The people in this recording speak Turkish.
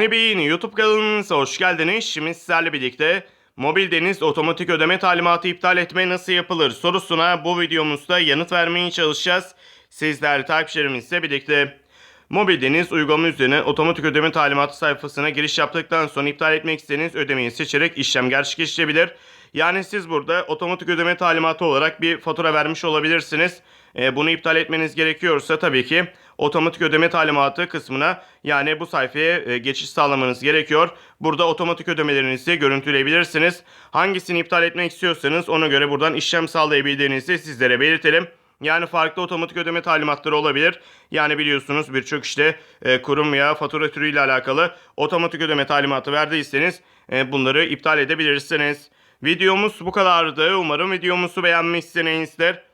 Yeni YouTube kanalımıza hoş geldiniz. Şimdi sizlerle birlikte mobil deniz otomatik ödeme talimatı iptal etme nasıl yapılır sorusuna bu videomuzda yanıt vermeye çalışacağız. Sizler takipçilerimizle birlikte mobil deniz uygulama üzerine otomatik ödeme talimatı sayfasına giriş yaptıktan sonra iptal etmek istediğiniz ödemeyi seçerek işlem gerçekleştirebilir. Yani siz burada otomatik ödeme talimatı olarak bir fatura vermiş olabilirsiniz. E, bunu iptal etmeniz gerekiyorsa tabii ki otomatik ödeme talimatı kısmına yani bu sayfaya e, geçiş sağlamanız gerekiyor. Burada otomatik ödemelerinizi görüntüleyebilirsiniz. Hangisini iptal etmek istiyorsanız ona göre buradan işlem sağlayabildiğinizi sizlere belirtelim. Yani farklı otomatik ödeme talimatları olabilir. Yani biliyorsunuz birçok işte e, kurum veya fatura türüyle alakalı otomatik ödeme talimatı verdiyseniz e, bunları iptal edebilirsiniz. Videomuz bu kadardı. Umarım videomuzu beğenmişsinizdir.